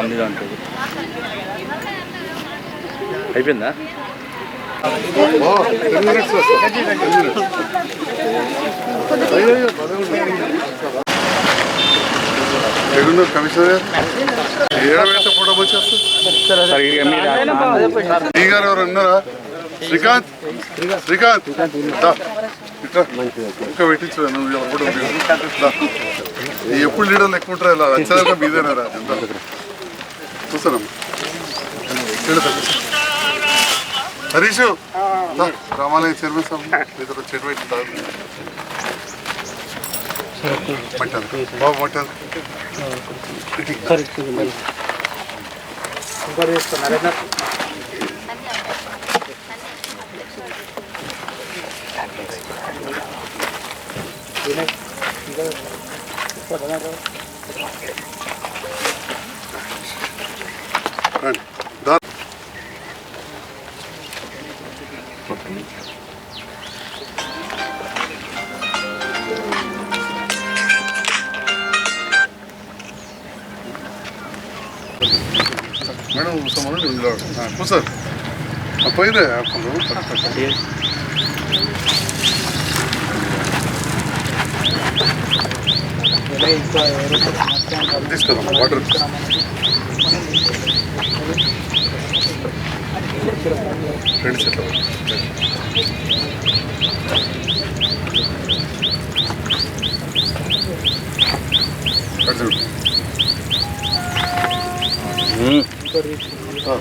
మంది ఉంటుంది అయిపోయిందా? ఎక్కడున్నారు కమిషనర్? ఏడ పెడితే ఫోటో మీరు ఈ గారు ఎవరు ఉన్నారా? శ్రీకాంత్? శ్రీకాంత్. ఇంకా పెట్టించు నువ్వు. ఈ ఎప్పుడు లీడర్లు ఎక్కువ ఉంటారా ఇలా? వచ్చేదాకా మీదేనా రా? ఎంత చూస్తానమ్మా. హరీష్. రామాలయ చైర్మన్ సార్ మీతో చెట్టు పెట్టి తాగు. పట్టాను బాబు పట్టాను రండి మేడం కూర్చోమని ఇందులో కూర్చోరు పోయిదే తీసుకుందాం వాటర్. రెండు చెట్లు అటు చూడు. ఆ,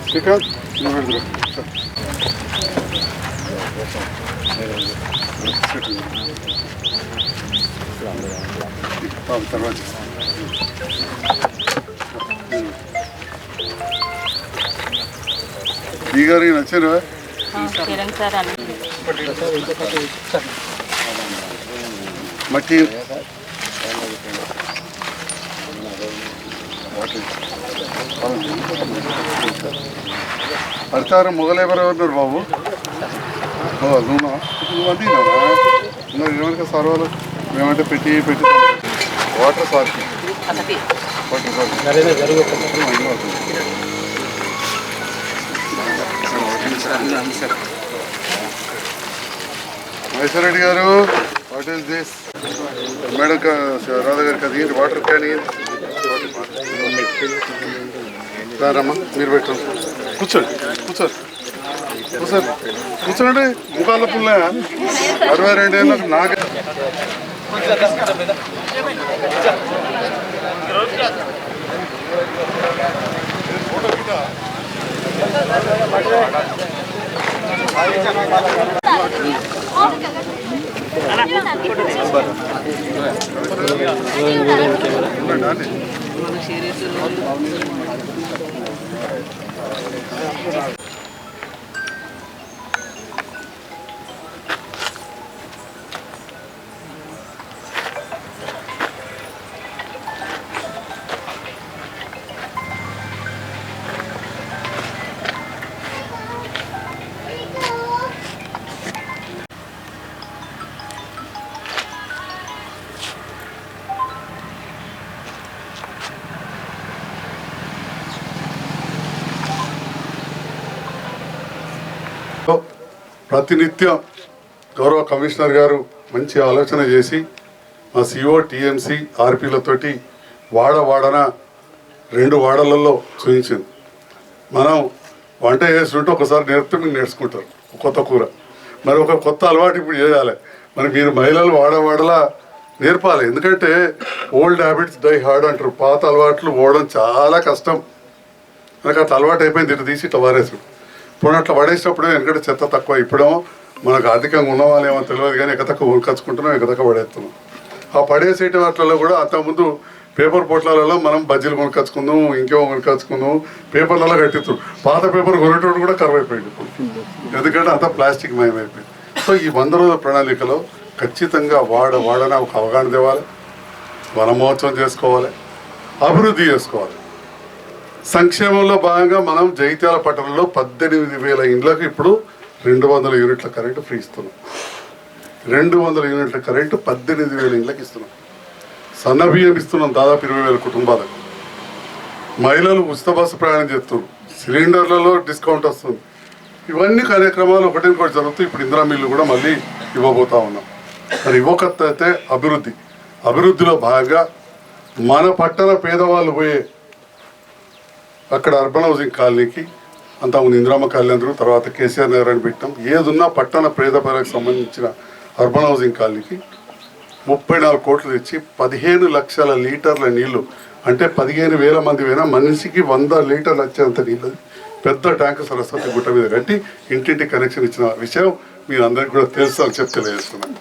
శ్రీకాంత్ తర్వాత ఈ గారికి నచ్చారు కిరణ్ సార్ అడతారు మొగలేవరు ఉన్నారు బాబు? ఓ నువ్వు ఏమనుక సర్వాలు మేమంటే పెట్టి పెట్టి వాటర్ సార్కి వాటర్ సార్కి Maheshwarareddy garu what is this madam Radha గారికి అది ఏంటి? వాటర్ క్యాన్ ఏంటి? రారమ్మా మీరు పెట్టండి. కూర్చోండి కూర్చోండి. కూర్చోండి కూర్చోండి. ముఖాల పుల్ల అరవై రెండు ఏళ్ళకి నాకే. ఉండండి అండి. ప్రతినిత్యం గౌరవ కమిషనర్ గారు మంచి ఆలోచన చేసి మా సిఓ టీఎంసీ ఆర్పీలతోటి వాడ వాడన రెండు వాడలలో చూపించింది మనం వంట చేస్తుంటే ఒకసారి నేర్పితే మీరు నేర్చుకుంటారు కొత్త కూర. మరి ఒక కొత్త అలవాటు ఇప్పుడు చేయాలి. మరి మీరు మహిళలు వాడవాడలా నేర్పాలి. ఎందుకంటే ఓల్డ్ హ్యాబిట్స్ డై హార్డ్ అంటారు. పాత అలవాట్లు పోవడం చాలా కష్టం. మనకు అట్లా అలవాటు అయిపోయింది ఇటు తీసి ఇట్లా వారేసుడు. ఇప్పుడు అట్లా పడేసినప్పుడు వెనకటి చెత్త తక్కువ. ఇప్పుడేమో మనకు ఆర్థికంగా ఉన్న వాళ్ళేమో తెలియదు కానీ ఎక్కతక్క ఉరికచ్చుకుంటున్నాం ఎక్కతక్క పడేస్తున్నాం. ఆ పడేసేటి వాటిలో కూడా అంతకుముందు పేపర్ పొట్లాలలో మనం బజ్జీలు కొనుకొచ్చుకుందాం ఇంకేమో కొనుకొచ్చుకుందాం పేపర్లలో కట్టించు పాత పేపర్ కొనేటోడు కూడా కరువు అయిపోయింది ఎందుకంటే అంతా ప్లాస్టిక్ మయమైపోయింది. సో ఈ వంద రోజుల ప్రణాళికలో ఖచ్చితంగా వాడ వాడన ఒక అవగాహన తేవాలి. వనమహోత్సవం చేసుకోవాలి. అభివృద్ధి చేసుకోవాలి. సంక్షేమంలో భాగంగా మనం జైత్యాల పట్టణంలో పద్దెనిమిది వేల ఇండ్లకు ఇప్పుడు రెండు వందల యూనిట్ల కరెంటు ఫ్రీ ఇస్తున్నాం. రెండు వందల యూనిట్ల కరెంటు పద్దెనిమిది వేల ఇండ్లకు ఇస్తున్నాం. సన్న బియ్యం ఇస్తున్నాం దాదాపు ఇరవై వేల కుటుంబాలకు. మహిళలు ఉచిత బస్సు ప్రయాణం చేస్తారు సిలిండర్లలో డిస్కౌంట్ వస్తుంది. ఇవన్నీ కార్యక్రమాలు ఒకటి ఇంకోటి జరుగుతూ ఇప్పుడు ఇందిరా మిల్లు కూడా మళ్ళీ ఇవ్వబోతా ఉన్నాం. మరి ఇవ్వకత్త అయితే అభివృద్ధి. అభివృద్ధిలో భాగంగా మన పట్టణ పేదవాళ్ళు పోయే అక్కడ అర్బన్ హౌసింగ్ కాలనీకి అంతకుముందు ఇందిరామ కాలనీ అందరూ తర్వాత కేసీఆర్ నగర్ అని పెట్టాం ఏదున్నా పట్టణ పేద ప్రజలకు సంబంధించిన అర్బన్ హౌసింగ్ కాలనీకి ముప్పై నాలుగు కోట్లు తెచ్చి పదిహేను లక్షల లీటర్ల నీళ్ళు అంటే పదిహేను వేల మంది పోయినా మనిషికి వంద లీటర్లు వచ్చేంత నీళ్ళు పెద్ద ట్యాంకు సరస్వతి గుట్ట మీద కట్టి ఇంటింటి కనెక్షన్ ఇచ్చిన విషయం మీరు అందరికీ కూడా తెలుసు అని చెప్పి తెలియజేస్తున్నాను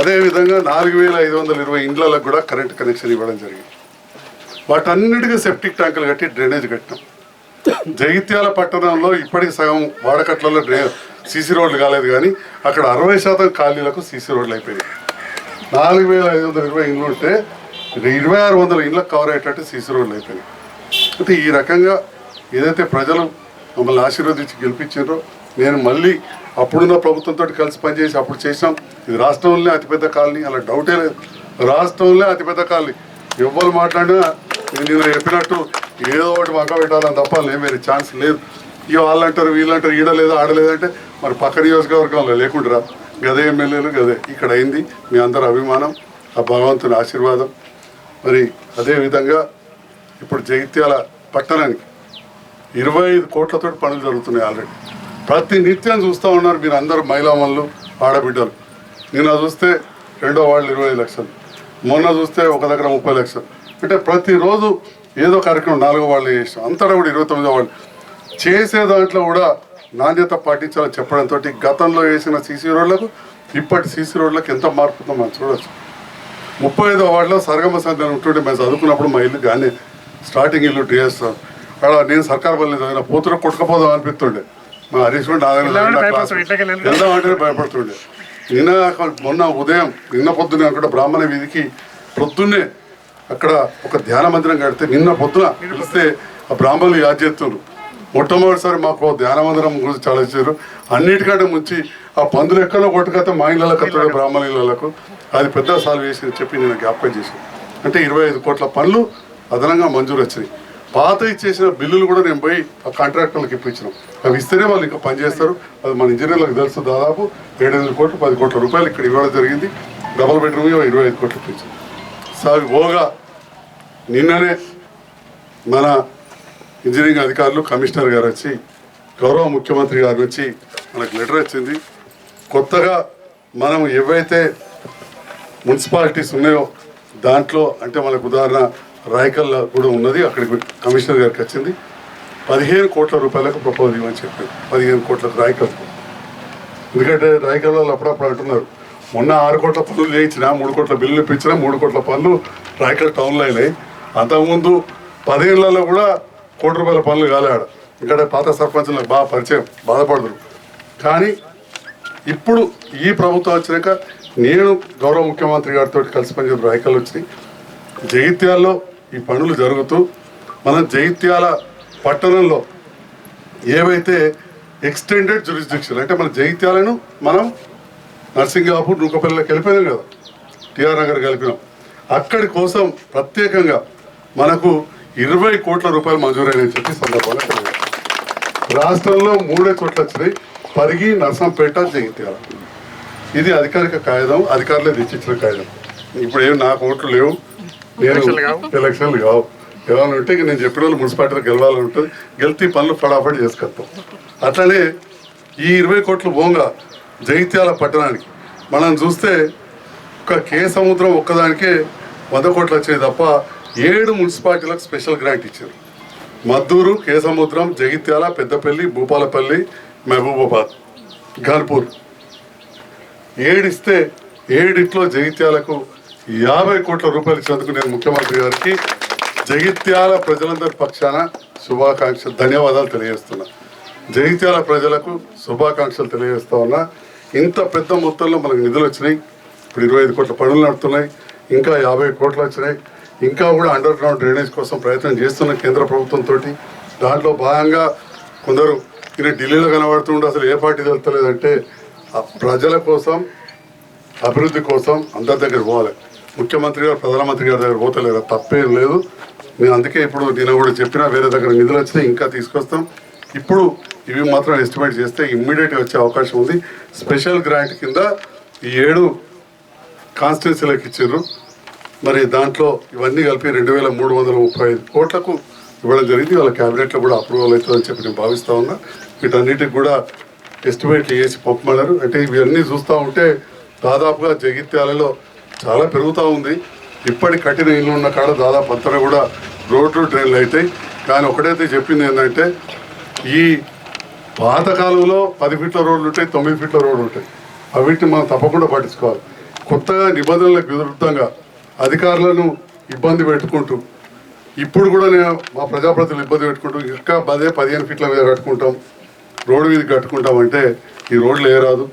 అదేవిధంగా నాలుగు వేల ఐదు వందల ఇరవై ఇండ్లకు కూడా కరెంట్ కనెక్షన్ ఇవ్వడం జరిగింది. వాటన్నిటికీ సెప్టిక్ ట్యాంకులు కట్టి డ్రైనేజ్ కట్టినాం. జగిత్యాల పట్టణంలో ఇప్పటికి సగం వాడకట్లలో డ్రై సీసీ రోడ్లు కాలేదు కానీ అక్కడ అరవై శాతం ఖాళీలకు సీసీ రోడ్లు అయిపోయాయి నాలుగు వేల ఐదు వందల ఇరవై ఇండ్లు ఉంటే ఇరవై ఆరు వందల ఇండ్లకు కవర్ అయ్యేటట్టు సీసీ రోడ్లు అయిపోయినాయి. అయితే ఈ రకంగా ఏదైతే ప్రజలు మమ్మల్ని ఆశీర్వదించి గెలిపించారో నేను మళ్ళీ అప్పుడున్న ప్రభుత్వంతో కలిసి పనిచేసి అప్పుడు చేసాం ఇది రాష్ట్రంలోనే అతిపెద్ద కాలనీ అలా డౌటే లేదు. రాష్ట్రంలో అతిపెద్ద కాలనీ. ఎవ్వరు మాట్లాడినా నేను నిన్న చెప్పినట్టు ఏదో ఒకటి పక్క పెట్టాలని తప్ప లేదు వేరే ఛాన్స్ లేదు. ఇక వాళ్ళంటారు వీళ్ళంటారు ఈడ లేదు ఆడలేదంటే మరి పక్క నియోజకవర్గంలో లేకుండా గదే ఎమ్మెల్యేలు గదే. ఇక్కడ అయింది మీ అందరి అభిమానం ఆ భగవంతుని ఆశీర్వాదం. మరి అదేవిధంగా ఇప్పుడు జగిత్యాల పట్టణానికి ఇరవై ఐదు కోట్లతో పనులు జరుగుతున్నాయి ఆల్రెడీ. ప్రతి నిత్యం చూస్తూ ఉన్నారు మీరు అందరు మహిళామణులు ఆడబిడ్డలు. నిన్న చూస్తే రెండో వాళ్ళు ఇరవై ఐదు లక్షలు. మొన్న చూస్తే ఒక దగ్గర ముప్పై లక్షలు. అంటే ప్రతిరోజు ఏదో కార్యక్రమం నాలుగో వాళ్ళు చేసాం అంతటా కూడా ఇరవై తొమ్మిదో వాళ్ళు చేసే దాంట్లో కూడా నాణ్యత పాటించాలని చెప్పడంతో గతంలో వేసిన సీసీ రోడ్లకు ఇప్పటి సీసీ రోడ్లకు ఎంత మార్పు ఉందో మనం చూడొచ్చు. ముప్పై ఐదో వార్డులో సరగమ అని ఉంటుండే మేము చదువుకున్నప్పుడు మా ఇల్లు కానీ స్టార్టింగ్ ఇల్లు టీఎస్ఆర్ అక్కడ నేను సర్కార్ బల్లి చదివిన పోతున్న కొట్టుకపోదాం అనిపిస్తుండే. మా హరీష్ రావు నారాయణ వెళ్దాం అంటేనే భయపడుతుండే. నిన్న మొన్న ఉదయం నిన్న పొద్దునే అక్కడ బ్రాహ్మణ వీధికి పొద్దున్నే అక్కడ ఒక ధ్యాన మందిరం కడితే నిన్న పొద్దున పిలిస్తే ఆ బ్రాహ్మణులు యాద్ చేస్తున్నారు మొట్టమొదటిసారి మాకు ధ్యాన మందిరం గురించి చాలా ఇచ్చారు అన్నిటికంటే ముంచి ఆ పందులు ఎక్కడో కొట్టుకైతే మా ఇళ్ళకి వస్తాడు బ్రాహ్మణ ఇళ్ళకు అది పెద్ద సాల్వ్ చేసి అని చెప్పి నేను జ్ఞాపకం చేశాను. అంటే ఇరవై ఐదు కోట్ల పనులు అదనంగా మంజూరు వచ్చినాయి. పాత ఇచ్చేసిన బిల్లులు కూడా నేను పోయి ఆ కాంట్రాక్టర్లకు ఇప్పించినాం. అవి ఇస్తేనే వాళ్ళు ఇంకా పని చేస్తారు. అది మన ఇంజనీర్లకు తెలుసు దాదాపు ఏడెనిమిది కోట్లు పది కోట్ల రూపాయలు ఇక్కడ ఇవ్వడం జరిగింది. డబల్ బెడ్రూమ్ ఇరవై ఐదు కోట్లు ఇప్పించాం సో అవి నిన్ననే మన ఇంజనీరింగ్ అధికారులు కమిషనర్ గారు వచ్చి గౌరవ ముఖ్యమంత్రి గారు వచ్చి మనకు లెటర్ వచ్చింది కొత్తగా మనం ఏవైతే మున్సిపాలిటీస్ ఉన్నాయో దాంట్లో అంటే మనకు ఉదాహరణ రాయకల్ కూడా ఉన్నది అక్కడికి కమిషనర్ గారికి వచ్చింది. పదిహేను కోట్ల రూపాయలకు ప్రపోజ్ ఇవ్వని చెప్పారు. పదిహేను కోట్లకు రాయకల్కు ఎందుకంటే రాయకల్ వాళ్ళు అప్పుడప్పుడు అంటున్నారు మొన్న ఆరు కోట్ల పనులు చేయించిన మూడు కోట్ల బిల్లులు ఇప్పించిన మూడు కోట్ల పనులు రాయకల్ టౌన్లో అయినాయి. అంతకుముందు పదేళ్ళలో కూడా కోటి రూపాయల పనులు కాలేడు ఇక్కడ పాత సర్పంచులకు బాగా పరిచయం బాధపడదు కానీ ఇప్పుడు ఈ ప్రభుత్వం వచ్చినాక నేను గౌరవ ముఖ్యమంత్రి గారితో కలిసి పనిచేసిన రాయకల్ వచ్చి జగిత్యాల్లో ఈ పనులు జరుగుతూ మనం జగిత్యాల పట్టణంలో ఏవైతే ఎక్స్టెండెడ్ జ్యూరిస్డిక్షన్ అంటే మన జగిత్యాలను మనం నర్సింగాపూర్ నూకపల్లిలోకి వెళ్ళిపోయాం కదా. టిఆర్ నగర్ కలిపినాం అక్కడి కోసం ప్రత్యేకంగా మనకు ఇరవై కోట్ల రూపాయలు మంజూరైనని చెప్పి సందర్భంగా తెలియదు రాష్ట్రంలో మూడే చోట్ల వచ్చినాయి. పరిగి నర్సంపేట జగిత్యాల. ఇది అధికారిక కాగితం అధికారులే తెచ్చిచ్చిన కాగితం. ఇప్పుడు ఏం నాకు ఓట్లు లేవు. నేను ఎలక్షన్లు కావు. ఏమైనా ఉంటే నేను చెప్పిన వాళ్ళు మున్సిపాలిటీలో గెలవాలని ఉంటుంది. గెలిచి పనులు ఫటాఫట్ చేసుకొస్తాం. అట్లనే ఈ ఇరవై కోట్లు పోగా జగిత్యాల పట్టణానికి. మనం చూస్తే ఒక కే సముద్రం ఒక్కదానికే వంద కోట్లు వచ్చినాయి తప్ప ఏడు మున్సిపాలిటీలకు స్పెషల్ గ్రాంట్ ఇచ్చారు. మద్దూరు కే సముద్రం జగిత్యాల పెద్దపల్లి భూపాలపల్లి మహబూబాబాద్ ఘాన్పూర్. ఏడిస్తే ఏడిట్లో జగిత్యాలకు యాభై కోట్ల రూపాయలు ఇచ్చినందుకు నేను ముఖ్యమంత్రి గారికి జగిత్యాల ప్రజలందరి పక్షాన శుభాకాంక్షలు ధన్యవాదాలు తెలియజేస్తున్నా. జగిత్యాల ప్రజలకు శుభాకాంక్షలు తెలియజేస్తా ఉన్నా. ఇంత పెద్ద మొత్తంలో మనకు నిధులు వచ్చినాయి. ఇప్పుడు ఇరవై ఐదు కోట్ల పనులు నడుతున్నాయి. ఇంకా యాభై కోట్లు వచ్చినాయి. ఇంకా కూడా అండర్ గ్రౌండ్ డ్రైనేజ్ కోసం ప్రయత్నం చేస్తున్న కేంద్ర ప్రభుత్వంతో దాంట్లో భాగంగా కొందరు ఈయన ఢిల్లీలో కనబడుతుండే అసలు ఏ పార్టీ తెలుస్తలేదంటే ప్రజల కోసం అభివృద్ధి కోసం అందరి దగ్గర పోవాలి. ముఖ్యమంత్రి గారు ప్రధానమంత్రి గారి దగ్గర పోతలేరు. తప్పేం లేదు. నేను అందుకే ఇప్పుడు నేను కూడా చెప్పిన వేరే దగ్గర నిధులు వచ్చినాయి ఇంకా తీసుకొస్తాం. ఇప్పుడు ఇవి మాత్రం ఎస్టిమేట్ చేస్తే ఇమ్మీడియట్గా వచ్చే అవకాశం ఉంది. స్పెషల్ గ్రాంట్ కింద ఈ ఏడు కాన్స్టిట్యున్సీలకు ఇచ్చారు మరి దాంట్లో ఇవన్నీ కలిపి రెండు వేల మూడు వందల ముప్పై ఐదు కోట్లకు ఇవ్వడం జరిగింది. వాళ్ళ క్యాబినెట్లో కూడా అప్రూవల్ అవుతుందని చెప్పి నేను భావిస్తూ ఉన్నా. వీటన్నిటికి కూడా ఎస్టిమేట్లు వేసి పంపమన్నారు. అంటే ఇవన్నీ చూస్తూ ఉంటే దాదాపుగా జగిత్యాలలో చాలా పెరుగుతూ ఉంది. ఇప్పటి కఠిన ఇల్లు ఉన్న కాడ దాదాపు అంతా కూడా రోడ్లు డ్రైన్లు అవుతాయి. కానీ ఒకటైతే చెప్పింది ఏంటంటే ఈ పాతకాలంలో పది ఫీట్ల రోడ్లు ఉంటాయి తొమ్మిది ఫీట్ల రోడ్లు ఉంటాయి. అవిటిని మనం తప్పకుండా పట్టించుకోవాలి కొత్తగా నిబంధనలకు విరుద్ధంగా అధికారులను ఇబ్బంది పెట్టుకుంటూ ఇప్పుడు కూడా నేను మా ప్రజాప్రతినిధులు ఇబ్బంది పెట్టుకుంటూ ఇంకా పదే పదిహేను ఫీట్ల మీద కట్టుకుంటాం రోడ్డు మీద కట్టుకుంటాం అంటే ఈ రోడ్లు వేయరాదు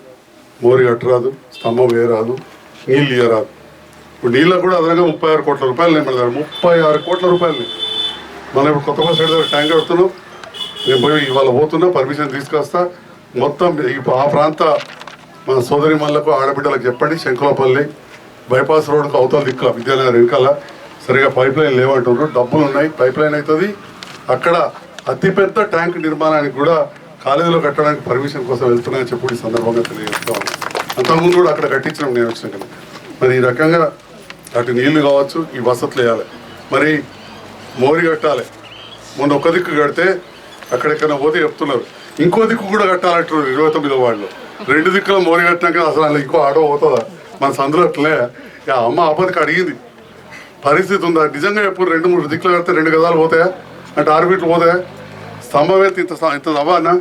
మోరి కట్టరాదు స్తంభం వేయరాదు నీళ్ళు ఇయ్యరాదు. ఇప్పుడు నీళ్ళకు కూడా అదనంగా ముప్పై ఆరు కోట్ల రూపాయలు నేను ముప్పై ఆరు కోట్ల రూపాయలు మనం ఇప్పుడు కొత్త బస్ సైడ్ దగ్గర ట్యాంక్ కడుతున్నాం నేను పోయి ఇవాళ పోతున్నా పర్మిషన్ తీసుకొస్తా. మొత్తం ఈ ఆ ప్రాంత మన సోదరి మళ్ళకు ఆడబిడ్డలకు చెప్పండి శంకులపల్లి బైపాస్ రోడ్కు అవతల దిక్కుల విద్యానగర్ వెనకాల సరిగా పైప్ లైన్ లేవంటున్నారు డబ్బులు ఉన్నాయి పైప్ లైన్ అవుతుంది అక్కడ అతిపెద్ద ట్యాంక్ నిర్మాణానికి కూడా కాలేజీలో కట్టడానికి పర్మిషన్ కోసం వెళ్తున్నాయని చెప్పి ఈ సందర్భంగా తెలియజేస్తాం అంతకుముందు కూడా అక్కడ కట్టించడం నేను వచ్చిన కదా మరి ఈ రకంగా అటు నీళ్ళు కావచ్చు ఈ వసతులు వేయాలి. మరి మోరి కట్టాలి. మొన్న ఒక దిక్కు కడితే అక్కడెక్కడ పోతే చెప్తున్నారు. ఇంకో దిక్కు కూడా కట్టాలంటారు ఇరవై తొమ్మిదో వాళ్ళు. రెండు దిక్కుల మోరి కట్టినాక అసలు అలా ఇంకో ఆడో పోతుందా? మన సందులో అట్లే ఆ అమ్మ ఆపదకి అడిగింది. పరిస్థితి ఉందా? నిజంగా ఎప్పుడు రెండు మూడు దిక్కులు కడితే రెండు గదాలు పోతాయా? అంటే ఆరు ఫీట్లు పోతాయా? స్తంభం ఎత్తి ఇంత ఇంత అవ్వనా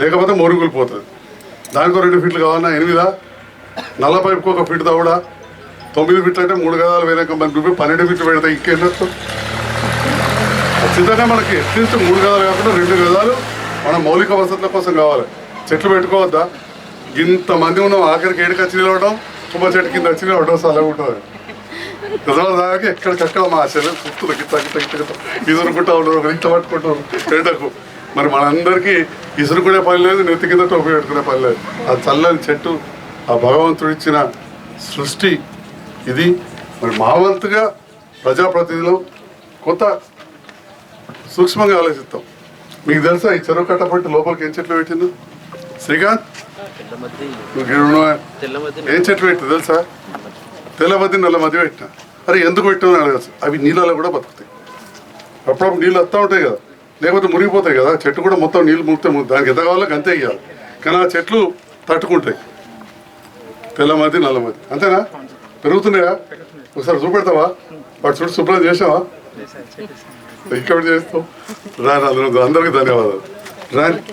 లేకపోతే మోరుగులు పోతుంది దానికో రెండు ఫీట్లు కావాలన్నా ఎనిమిదా? నల్ల పైపుకి ఒక ఫీట్ తవ్వడా? తొమ్మిది ఫీట్లు అంటే మూడు గదాలు వేరే మన రూపాయలు పన్నెండు ఫీట్లు పెడతాయి ఇంకేంటో ఖచ్చితంగా మనకి అట్లీస్ట్ మూడు గదాలు కాకుండా రెండు గదాలు మన మౌలిక వసతుల కోసం కావాలి. చెట్లు పెట్టుకోవద్దా? ఇంతమంది ఉన్నాం ఆఖరికి ఏడు వచ్చి నిలవడం? తుమ్మ చెట్టు కింద వచ్చి నిలవడం సలహా ఉంటుంది. నిజాలు దాకా ఎక్కడికక్కడ మా చెల్లెలు చూస్తుంది గిట్ట గిట్ట గిట్ట గిట్ట ఇసురుకుంటా ఉన్నారు ఒక ఇంత పట్టుకుంటారు ఎండకు మరి మనందరికీ ఇసురుకునే పని లేదు నెత్తి కింద టోపీ పెట్టుకునే పని లేదు. ఆ చల్లని చెట్టు ఆ భగవంతుడు ఇచ్చిన సృష్టి ఇది. మరి మా వంతుగా ప్రజాప్రతినిధులు కొంత సూక్ష్మంగా ఆలోచిస్తాం. మీకు తెలుసా ఈ చెరువు కట్టబట్టి లోపలికి ఏం చెట్లు పెట్టింది శ్రీకాంత్ నువ్వు ఏం చెట్లు పెట్టింది తెలుసా? తెల్లబద్ది నల్ల మధ్య పెట్టిన. అరే ఎందుకు పెట్టావు అని అడగచ్చు. అవి నీళ్ళలో కూడా బతుకుతాయి. అప్పుడప్పుడు నీళ్ళు వస్తూ ఉంటాయి కదా. లేకపోతే మురిగిపోతాయి కదా. చెట్టు కూడా మొత్తం నీళ్ళు ముగితే దానికి ఎంత కావాలో అంతే ఇవ్వాలి కానీ ఆ చెట్లు తట్టుకుంటాయి. తెల్ల మధ్య నల్ల మధ్య అంతేనా? పెరుగుతున్నాయా? ఒకసారి చూపెడతావా? వాటి చుట్టూ శుభ్రం చేసావా? ఇక్కడ చేస్తాం. రాని అందరూ అందరికీ ధన్యవాదాలు. రాని